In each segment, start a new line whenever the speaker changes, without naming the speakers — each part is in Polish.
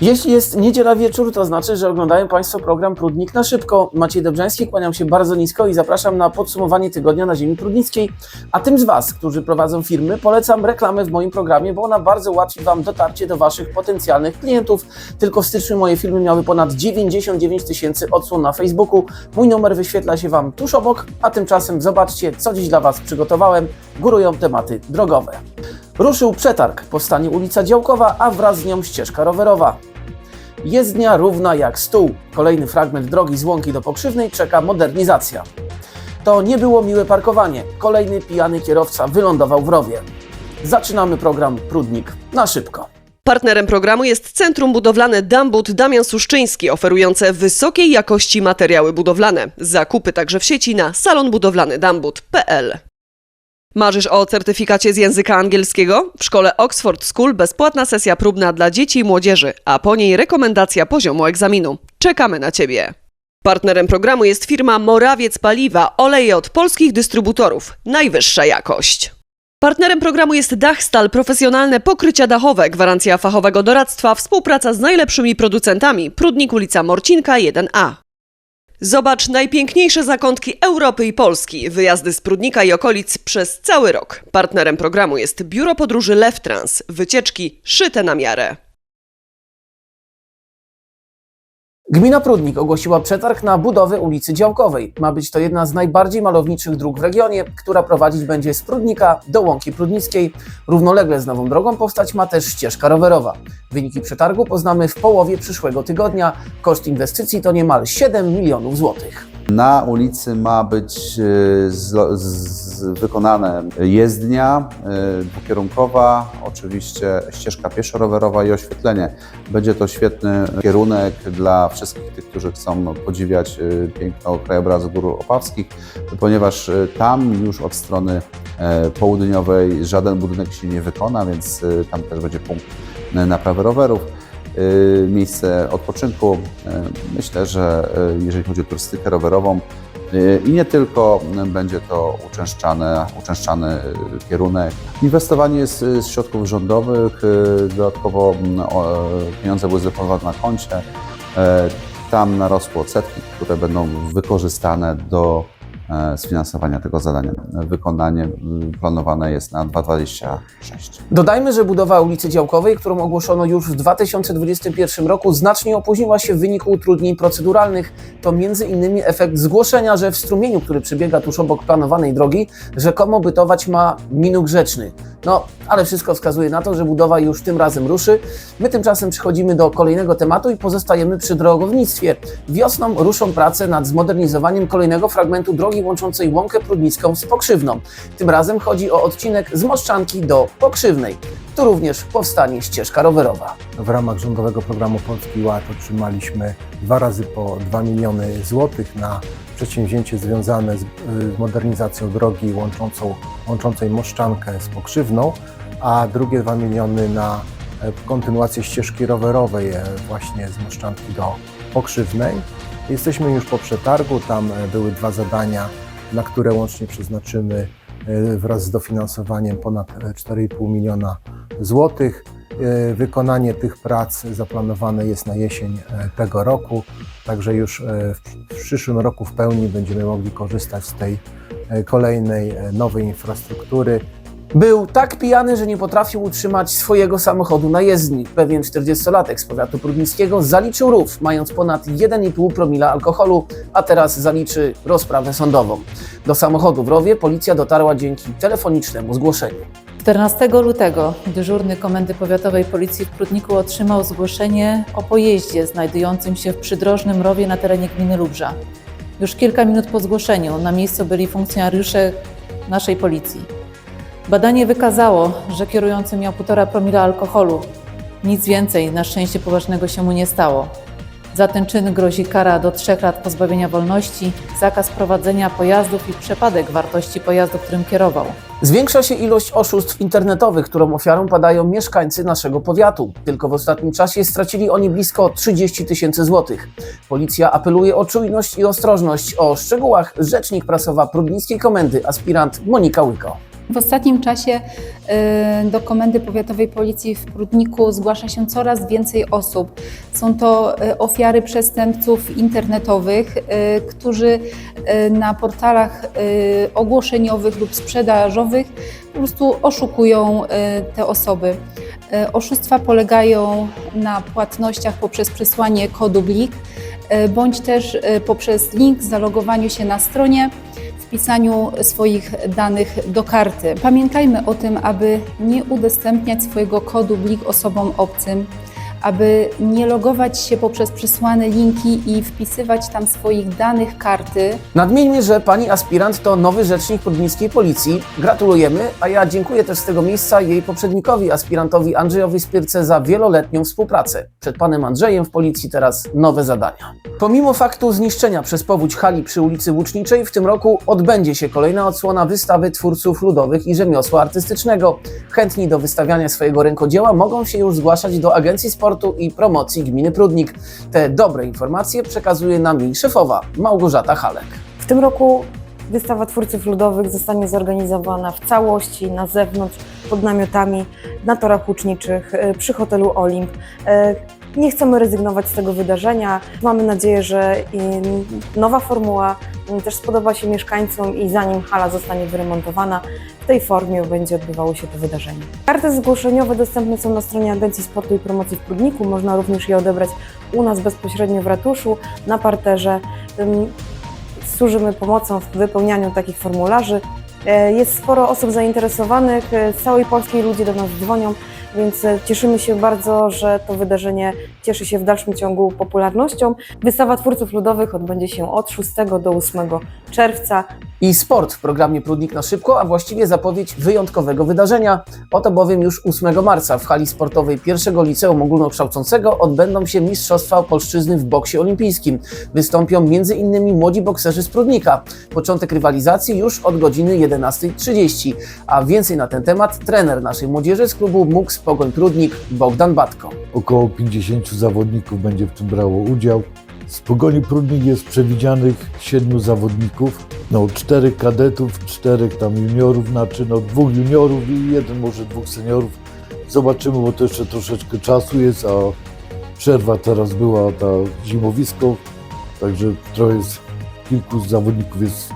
Jeśli jest niedziela wieczór, to znaczy, że oglądają Państwo program Prudnik na szybko. Maciej Dobrzański, kłaniam się bardzo nisko i zapraszam na podsumowanie tygodnia na ziemi prudnickiej. A tym z Was, którzy prowadzą firmy, polecam reklamę w moim programie, bo ona bardzo ułatwi Wam dotarcie do Waszych potencjalnych klientów. Tylko w styczniu moje filmy miały ponad 99 tysięcy odsłon na Facebooku. Mój numer wyświetla się Wam tuż obok, a tymczasem zobaczcie, co dziś dla Was przygotowałem. Górują tematy drogowe. Ruszył przetarg, powstanie ulica Działkowa, a wraz z nią ścieżka rowerowa. Jezdnia równa jak stół. Kolejny fragment drogi z Łąki do Pokrzywnej czeka modernizacja. To nie było miłe parkowanie. Kolejny pijany kierowca wylądował w rowie. Zaczynamy program Prudnik na szybko.
Partnerem programu jest Centrum Budowlane Dambut Damian Suszczyński, oferujące wysokiej jakości materiały budowlane. Zakupy także w sieci na salonbudowlanydambut.pl. Marzysz o certyfikacie z języka angielskiego? W szkole Oxford School bezpłatna sesja próbna dla dzieci i młodzieży, a po niej rekomendacja poziomu egzaminu. Czekamy na Ciebie. Partnerem programu jest firma Morawiec Paliwa, oleje od polskich dystrybutorów. Najwyższa jakość. Partnerem programu jest Dachstal, profesjonalne pokrycia dachowe, gwarancja fachowego doradztwa, współpraca z najlepszymi producentami. Prudnik ulica Morcinka 1A. Zobacz najpiękniejsze zakątki Europy i Polski. Wyjazdy z Prudnika i okolic przez cały rok. Partnerem programu jest Biuro Podróży Lew Trans. Wycieczki szyte na miarę.
Gmina Prudnik ogłosiła przetarg na budowę ulicy Działkowej. Ma być to jedna z najbardziej malowniczych dróg w regionie, która prowadzić będzie z Prudnika do Łąki Prudnickiej. Równolegle z nową drogą powstać ma też ścieżka rowerowa. Wyniki przetargu poznamy w połowie przyszłego tygodnia. Koszt inwestycji to niemal 7 milionów złotych.
Na ulicy ma być y, zlo- z, wykonane jezdnia y, dwukierunkowa, oczywiście ścieżka pieszo-rowerowa i oświetlenie. Będzie to świetny kierunek dla wszystkich tych, którzy chcą podziwiać y, piękno krajobrazu Gór Opawskich, ponieważ tam już od strony e, południowej żaden budynek się nie wykona, więc tam też będzie punkt naprawy rowerów miejsce odpoczynku. Y, Myślę, że y, jeżeli chodzi o turystykę rowerową y, i nie tylko, y, będzie to uczęszczany, uczęszczany y, kierunek. Inwestowanie jest y, z środków rządowych, y, dodatkowo y, pieniądze były zdeponowane na koncie. Tam narosło odsetki, które będą wykorzystane do sfinansowania tego zadania. Wykonanie y, planowane jest na 2026.
Dodajmy, że budowa ulicy Działkowej, którą ogłoszono już w 2021 roku, znacznie opóźniła się w wyniku utrudnień proceduralnych. To innymi efekt zgłoszenia, że w strumieniu, który przebiega tuż obok planowanej drogi, rzekomo bytować ma minuk rzeczny. No, ale wszystko wskazuje na to, że budowa już tym razem ruszy. My tymczasem przechodzimy do kolejnego tematu i pozostajemy przy drogownictwie. Wiosną ruszą prace nad zmodernizowaniem kolejnego fragmentu drogi łączącej Łąkę Prudnicką z Pokrzywną. Tym razem chodzi o odcinek z Moszczanki do Pokrzywnej. Tu również powstanie ścieżka rowerowa.
W ramach rządowego programu Polski Ład otrzymaliśmy dwa razy po 2 miliony złotych na przedsięwzięcie związane z y, modernizacją drogi łączącą, łączącej Moszczankę z Pokrzywną, a drugie 2 miliony na e, kontynuację ścieżki rowerowej e, właśnie z Moszczanki do Pokrzywnej. Jesteśmy już po przetargu, tam były dwa zadania, na które łącznie przeznaczymy wraz z dofinansowaniem ponad e, 4,5 miliona złotych. E, Wykonanie tych prac zaplanowane jest na jesień e, tego roku, także już e, w przyszłym roku w pełni będziemy mogli korzystać z tej kolejnej nowej infrastruktury.
Był tak pijany, że nie potrafił utrzymać swojego samochodu na jezdni. Pewien 40-latek z powiatu prudnickiego zaliczył rów, mając ponad 1,5 promila alkoholu, a teraz zaliczy rozprawę sądową. Do samochodu w rowie policja dotarła dzięki telefonicznemu zgłoszeniu.
14 lutego dyżurny Komendy Powiatowej Policji w Prudniku otrzymał zgłoszenie o pojeździe znajdującym się w przydrożnym rowie na terenie gminy Lubrza. Już kilka minut po zgłoszeniu na miejscu byli funkcjonariusze naszej policji. Badanie wykazało, że kierujący miał 1,5 promila alkoholu. Nic więcej, na szczęście poważnego się mu nie stało. Za ten czyn grozi kara do 3 lat pozbawienia wolności, zakaz prowadzenia pojazdów i przepadek wartości pojazdu, którym kierował.
Zwiększa się ilość oszustw internetowych, którą ofiarą padają mieszkańcy naszego powiatu. Tylko w ostatnim czasie stracili oni blisko 30 tysięcy złotych. Policja apeluje o czujność i ostrożność. O szczegółach rzecznik prasowa Prudnickiej Komendy, aspirant Monika Łyko.
W ostatnim czasie e, do Komendy Powiatowej Policji w Prudniku zgłasza się coraz więcej osób. Są to e, ofiary przestępców internetowych, e, którzy na portalach ogłoszeniowych lub sprzedażowych po prostu oszukują te osoby. Oszustwa polegają na płatnościach poprzez przesłanie kodu BLIK bądź też poprzez link zalogowaniu się na stronie wpisaniu swoich danych do karty. Pamiętajmy o tym, aby nie udostępniać swojego kodu BLIK osobom obcym, aby nie logować się poprzez przysłane linki i wpisywać tam swoich danych karty,
Nadmieńmy, że pani aspirant to nowy rzecznik prudnickiej policji. Gratulujemy, a ja dziękuję też z tego miejsca jej poprzednikowi, aspirantowi Andrzejowi Spyrce za wieloletnią współpracę. Przed panem Andrzejem w policji teraz nowe zadania. Pomimo faktu zniszczenia przez powódź hali przy ulicy Łuczniczej, w tym roku odbędzie się kolejna odsłona wystawy twórców ludowych i rzemiosła artystycznego. Chętni do wystawiania swojego rękodzieła mogą się już zgłaszać do Agencji I Promocji Gminy Prudnik. Te dobre informacje przekazuje nam jej szefowa Małgorzata Halek.
W tym roku wystawa twórców ludowych zostanie zorganizowana w całości, na zewnątrz, pod namiotami, na torach łuczniczych, e, przy hotelu Olimp. E, Nie chcemy rezygnować z tego wydarzenia. Mamy nadzieję, że nowa formuła też spodoba się mieszkańcom i zanim hala zostanie wyremontowana, tej formie będzie odbywało się to wydarzenie. Karty zgłoszeniowe dostępne są na stronie Agencji Sportu i Promocji w Prudniku. Można również je odebrać u nas bezpośrednio w ratuszu, na parterze. Ym, służymy pomocą w wypełnianiu takich formularzy. E, Jest sporo osób zainteresowanych, e, z całej Polski ludzie do nas dzwonią, więc e, cieszymy się bardzo, że to wydarzenie cieszy się w dalszym ciągu popularnością. Wystawa twórców ludowych odbędzie się od 6 do 8 czerwca.
I sport w programie Prudnik na szybko, a właściwie zapowiedź wyjątkowego wydarzenia. Oto bowiem już 8 marca w hali sportowej pierwszego liceum ogólnokształcącego odbędą się Mistrzostwa Opolszczyzny w boksie olimpijskim. Wystąpią m.in. młodzi bokserzy z Prudnika. Początek rywalizacji już od godziny 11.30, a więcej na ten temat trener naszej młodzieży z klubu MUX Pogoń Prudnik Bogdan Batko.
Około 50 zawodników będzie w tym brało udział. Z Pogoni Prudnik jest przewidzianych siedmiu zawodników, no czterech kadetów, czterech tam juniorów, znaczy no dwóch juniorów i jeden może dwóch seniorów. Zobaczymy, bo to jeszcze troszeczkę czasu jest, a przerwa teraz była ta zimowisko, także trochę jest, kilku zawodników jest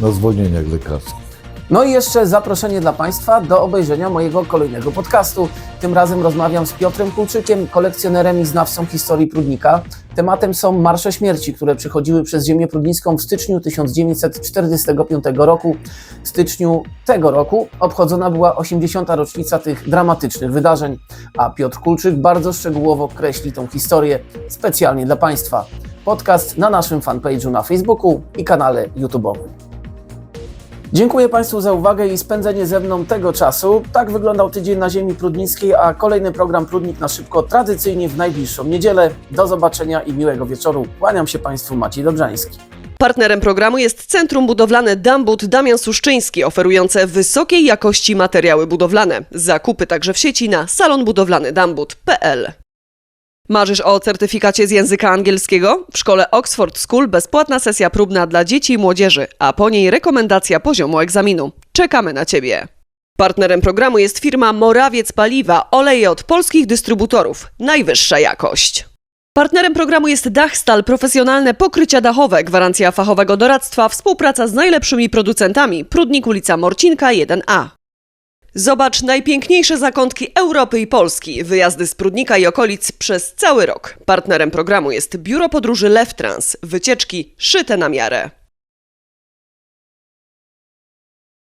na zwolnieniach lekarskich.
No i jeszcze zaproszenie dla Państwa do obejrzenia mojego kolejnego podcastu. Tym razem rozmawiam z Piotrem Kulczykiem, kolekcjonerem i znawcą historii Prudnika. Tematem są marsze śmierci, które przychodziły przez ziemię prudnicką w styczniu 1945 roku. W styczniu tego roku obchodzona była 80. rocznica tych dramatycznych wydarzeń, a Piotr Kulczyk bardzo szczegółowo kreśli tą historię specjalnie dla Państwa. Podcast na naszym fanpage'u na Facebooku i kanale YouTube'owym. Dziękuję Państwu za uwagę i spędzenie ze mną tego czasu. Tak wyglądał tydzień na ziemi prudnickiej, a kolejny program Prudnik na szybko tradycyjnie w najbliższą niedzielę. Do zobaczenia i miłego wieczoru. Kłaniam się Państwu Maciej Dobrzański.
Partnerem programu jest Centrum Budowlane Dambut Damian Suszczyński, oferujące wysokiej jakości materiały budowlane. Zakupy także w sieci na salonbudowlanydambut.pl. Marzysz o certyfikacie z języka angielskiego? W szkole Oxford School bezpłatna sesja próbna dla dzieci i młodzieży, a po niej rekomendacja poziomu egzaminu. Czekamy na Ciebie. Partnerem programu jest firma Morawiec Paliwa, oleje od polskich dystrybutorów. Najwyższa jakość. Partnerem programu jest Dachstal, profesjonalne pokrycia dachowe, gwarancja fachowego doradztwa, współpraca z najlepszymi producentami. Prudnik ulica Morcinka 1A. Zobacz najpiękniejsze zakątki Europy i Polski. Wyjazdy z Prudnika i okolic przez cały rok. Partnerem programu jest Biuro Podróży Lewtrans. Wycieczki szyte na miarę.